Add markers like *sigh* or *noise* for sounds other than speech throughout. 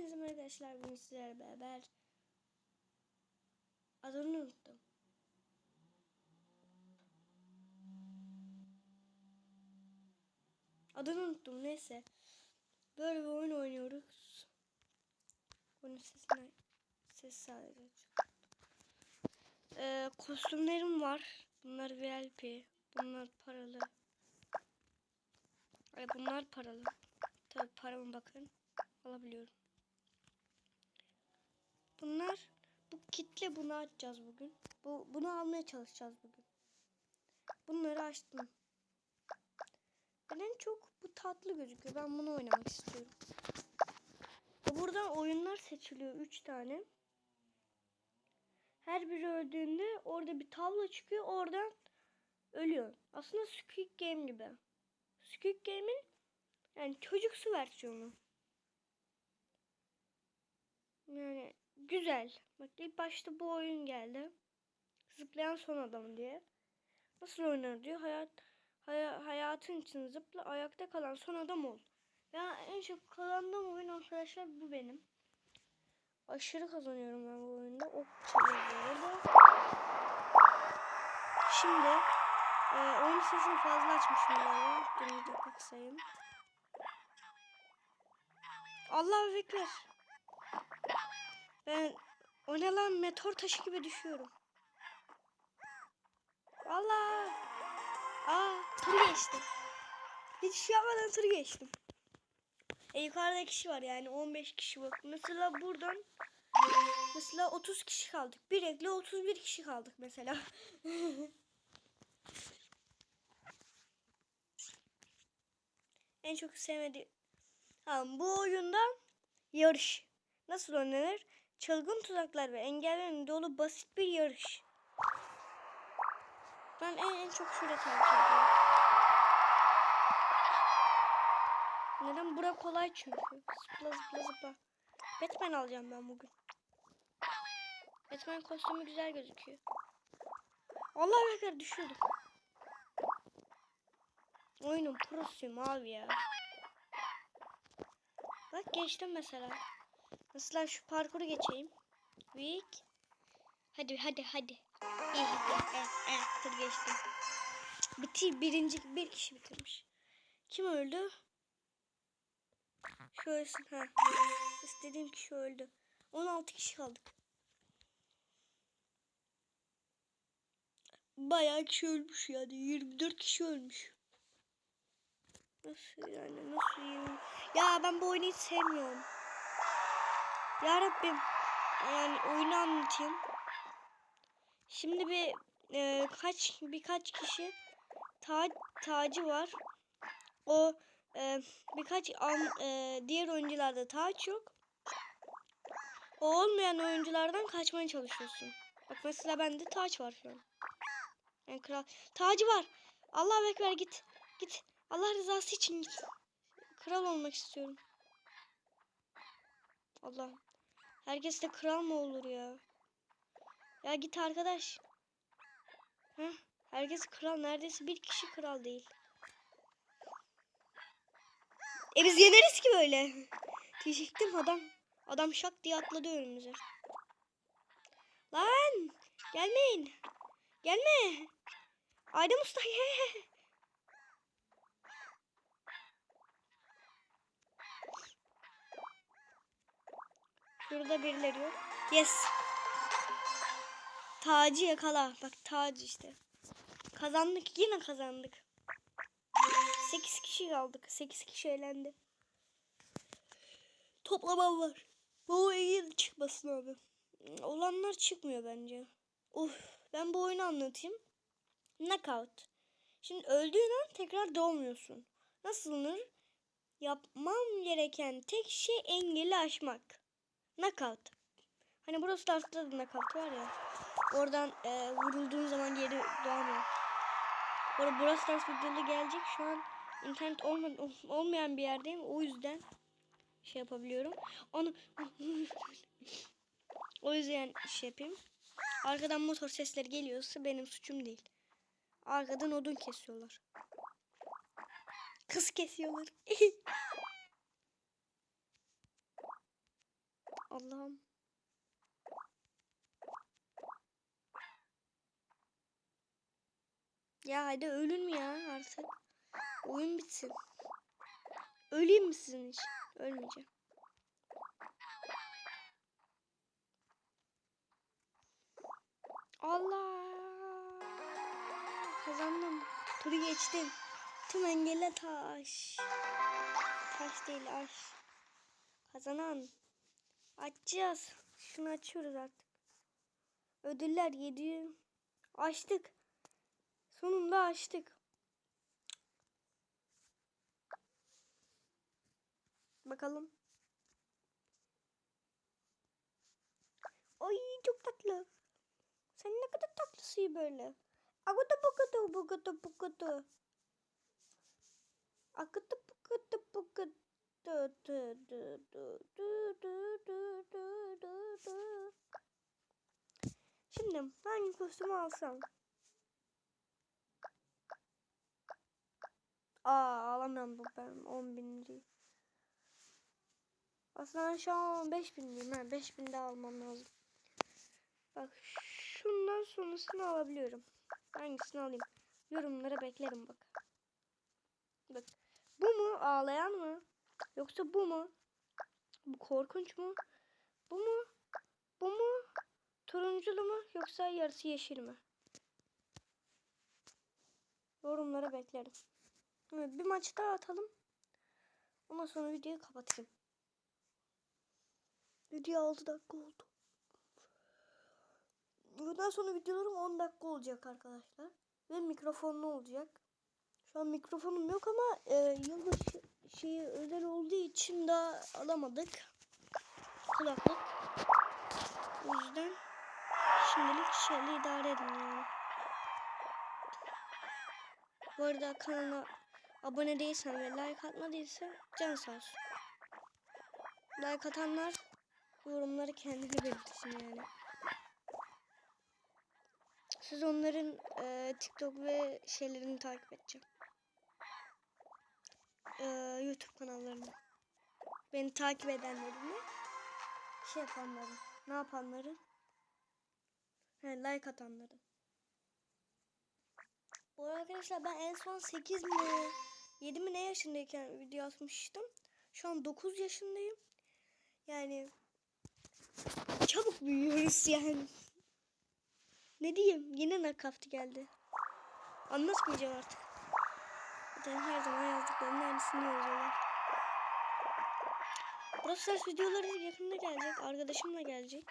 Hepinize arkadaşlar. Bugün sizlerle beraber adını unuttum. Adını unuttum neyse. Böyle bir oyun oynuyoruz. Oyunun sesini ses sadece. Ee, kostümlerim var. Bunlar VIP. Bunlar paralı. Ay bunlar paralı. Tabii parama bakın. Alabiliyorum. Bunlar bu kitle bunu açacağız bugün. Bu bunu almaya çalışacağız bugün. Bunları açtım. Ben en çok bu tatlı gözüküyor. Ben bunu oynamak istiyorum. Buradan oyunlar seçiliyor. 3 tane. Her biri öldüğünde orada bir tablo çıkıyor. Oradan ölüyor. Aslında Squid Game gibi. Squid Game'in yani çocuksu versiyonu. Yani güzel. Bak ilk başta bu oyun geldi. Zıplayan son adam diye. Nasıl oynar diyor. Hayat haya- hayatın için zıpla ayakta kalan son adam ol. Ya en çok kazandığım oyun arkadaşlar bu benim. Aşırı kazanıyorum ben bu oyunda. Ok çalıyor bu arada. Şimdi e, oyun sesini fazla açmışım galiba. Dur bir dakika kısayım. Allahu Ekber. Ben o ne lan meteor taşı gibi düşüyorum. Allah. Aa tur geçtim. Hiç şey yapmadan tur geçtim. E, yukarıda kişi var yani 15 kişi bak. Mesela buradan mesela 30 kişi kaldık. Bir ekle 31 kişi kaldık mesela. *laughs* en çok sevmediğim Ha, bu oyunda yarış. Nasıl oynanır? Çılgın tuzaklar ve engellerin dolu basit bir yarış. Ben en, en çok şurada tercih ediyorum. Neden? Bura kolay çünkü. Zıpla zıpla zıpla. Batman alacağım ben bugün. Batman kostümü güzel gözüküyor. Allah bekler düşüyordum. Oyunun prosuyum abi ya. Bak geçtim mesela. Mesela şu parkuru geçeyim. Week. Hadi hadi hadi. İyi hadi. Geçtim. Bitir birinci bir kişi bitirmiş. Kim öldü? Şu ha. İstediğim kişi öldü. 16 kişi kaldık. Bayağı kişi ölmüş yani. 24 kişi ölmüş. Nasıl yani nasıl yiyeyim? Ya ben bu oyunu hiç sevmiyorum. Ya Rabbim. Yani oyunu anlatayım. Şimdi bir e, kaç birkaç kişi ta, tacı var. O e, birkaç an, e, diğer oyuncularda taç yok. O olmayan oyunculardan kaçmaya çalışıyorsun. Bak mesela bende taç var şu an. Yani kral tacı var. Allah bekler git. Git. Allah rızası için git. Kral olmak istiyorum. Allah. Herkes de kral mı olur ya? Ya git arkadaş. Heh, herkes kral. Neredeyse bir kişi kral değil. E biz yeneriz ki böyle. Diyecektim adam. Adam şak diye atladı önümüze. Lan! Gelmeyin. Gelme. Aydın Usta. *laughs* Şurada birileri yok. Yes. Tacı yakala. Bak tacı işte. Kazandık. Yine kazandık. 8 kişi kaldık. 8 kişi elendi. Toplamam var. Bu iyi çıkmasın abi. Olanlar çıkmıyor bence. Uf, ben bu oyunu anlatayım. Knockout. Şimdi öldüğün an tekrar doğmuyorsun. Nasıl olunur? Yapmam gereken tek şey engeli aşmak. Knockout. Hani Stars'ta da knockout var ya. Oradan e, vurulduğun zaman geri doğamıyor. Bu arada Brawl Stars videoları gelecek. Şu an internet olma, olmayan bir yerdeyim. O yüzden şey yapabiliyorum. Onu *laughs* o yüzden şey yapayım. Arkadan motor sesleri geliyorsa benim suçum değil. Arkadan odun kesiyorlar. Kız kesiyorlar. *laughs* Allah'ım. Ya hadi ölün ya artık. Oyun bitsin. Öleyim mi sizin için? Ölmeyeceğim. Allah! Kazandım. Turu geçtim. Tüm engelle taş. Taş değil aş. Kazanan. Açacağız. Şunu açıyoruz artık. Ödüller 700. Açtık. Sonunda açtık. Bakalım. Ay çok tatlı. Sen ne kadar tatlısın böyle. Akutu pukutu pukutu pukutu. Akutu pukutu pukutu. Du, du, du, du, du, du, du, du, du, du. Şimdi hangi kostümü alsam? Aa alamam bu ben 10 bin lirayı. Aslında şu an 5 bin lirayım. Ha, 5 bin de almam lazım. Bak şundan sonrasını alabiliyorum. Hangisini alayım? Yorumlara beklerim bak. Bak. Bu mu ağlayan mı? Yoksa bu mu? Bu korkunç mu? Bu mu? Bu mu? Turunculu mu? Yoksa yarısı yeşil mi? Yorumlara beklerim. Evet, bir maç daha atalım. Ondan sonra videoyu kapatayım. Video 6 dakika oldu. Bundan sonra videolarım 10 dakika olacak arkadaşlar. Ve mikrofonlu olacak. Şu an mikrofonum yok ama e, yılbaşı şeyi özel olduğu için daha alamadık. Kulaklık. O yüzden şimdilik şeyle idare edin yani. Bu arada kanala abone değilsen ve like atmadıysa can sağ olsun. Like atanlar yorumları kendine belirtsin yani. Siz onların e, TikTok ve şeylerini takip edeceğim. E, YouTube kanallarını. Beni takip edenlerini. Şey yapanları. Ne yapanları? He, like atanları. Bu arkadaşlar ben en son 8 mi 7 mi ne yaşındayken video atmıştım. Şu an 9 yaşındayım. Yani çabuk büyüyoruz yani. Ne diyeyim? Yine nakaftı geldi. Anlatmayacağım artık. Zaten her zaman yazdıklarının aynısını yazıyorlar. Brawl videoları yakında gelecek. Arkadaşımla gelecek.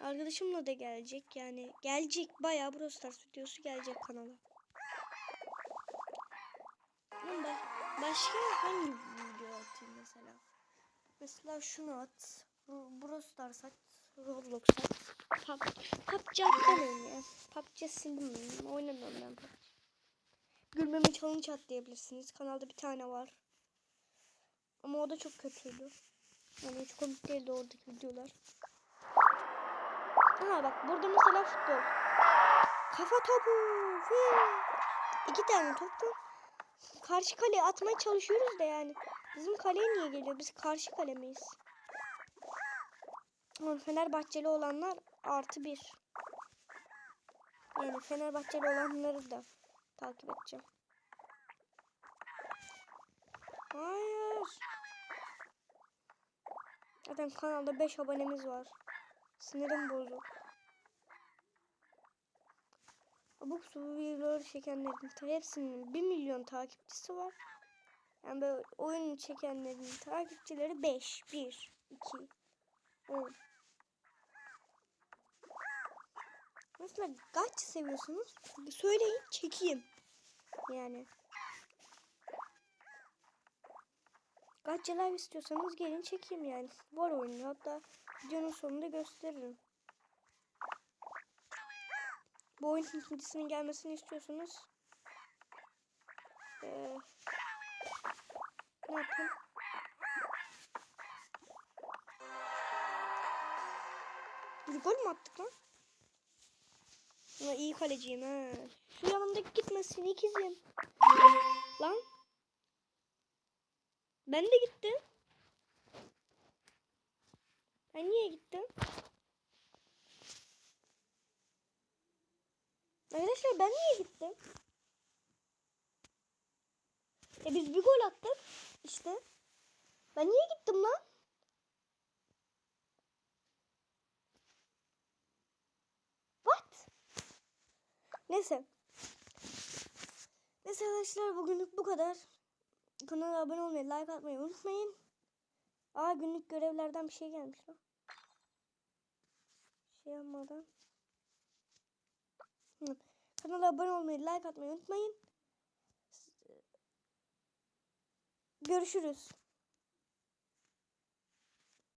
Arkadaşımla da gelecek. Yani gelecek. Bayağı Brawl videosu gelecek kanala. Başka hangi video atayım mesela? Mesela şunu at. Brawl at. Roblox at. Pub, PUBG atmayayım ya. PUBG sildim. Oynamıyorum ben PUBG. Gülmeme challenge atlayabilirsiniz. Kanalda bir tane var. Ama o da çok kötüydü. Yani hiç komik değildi oradaki videolar. Ha bak burada mesela futbol. Kafa topu. Hı. İki tane topu. Karşı kaleye atmaya çalışıyoruz da yani. Bizim kaleye niye geliyor? Biz karşı kalemeyiz. Ama Fenerbahçeli olanlar artı bir. Yani Fenerbahçeli olanları da takip edeceğim. Hayır. Zaten kanalda 5 abonemiz var. Sinirim bozuk. Abuk subuk videoları çekenlerin hepsinin 1 milyon takipçisi var. Yani böyle oyun çekenlerin takipçileri 5, 1, 2, 10. Mesela kaç seviyorsunuz? Söyleyin çekeyim. Yani. Kaç live istiyorsanız gelin çekeyim yani. Var oyunu hatta videonun sonunda gösteririm. Bu oyunun ikincisinin gelmesini istiyorsanız ee, ne yapayım? Bir gol mü attık lan? Ya iyi kaleciyim ha. Şu yanımdaki gitmesin ikizim. Lan. Ben de gittim. Ben niye gittim? Arkadaşlar ben niye gittim? E biz bir gol attık. işte. Ben niye gittim lan? What? Neyse. Neyse arkadaşlar bugünlük bu kadar. Kanala abone olmayı, like atmayı unutmayın. Aa günlük görevlerden bir şey gelmiş lan. Şey yapmadan. Kanala abone olmayı, like atmayı unutmayın. Görüşürüz.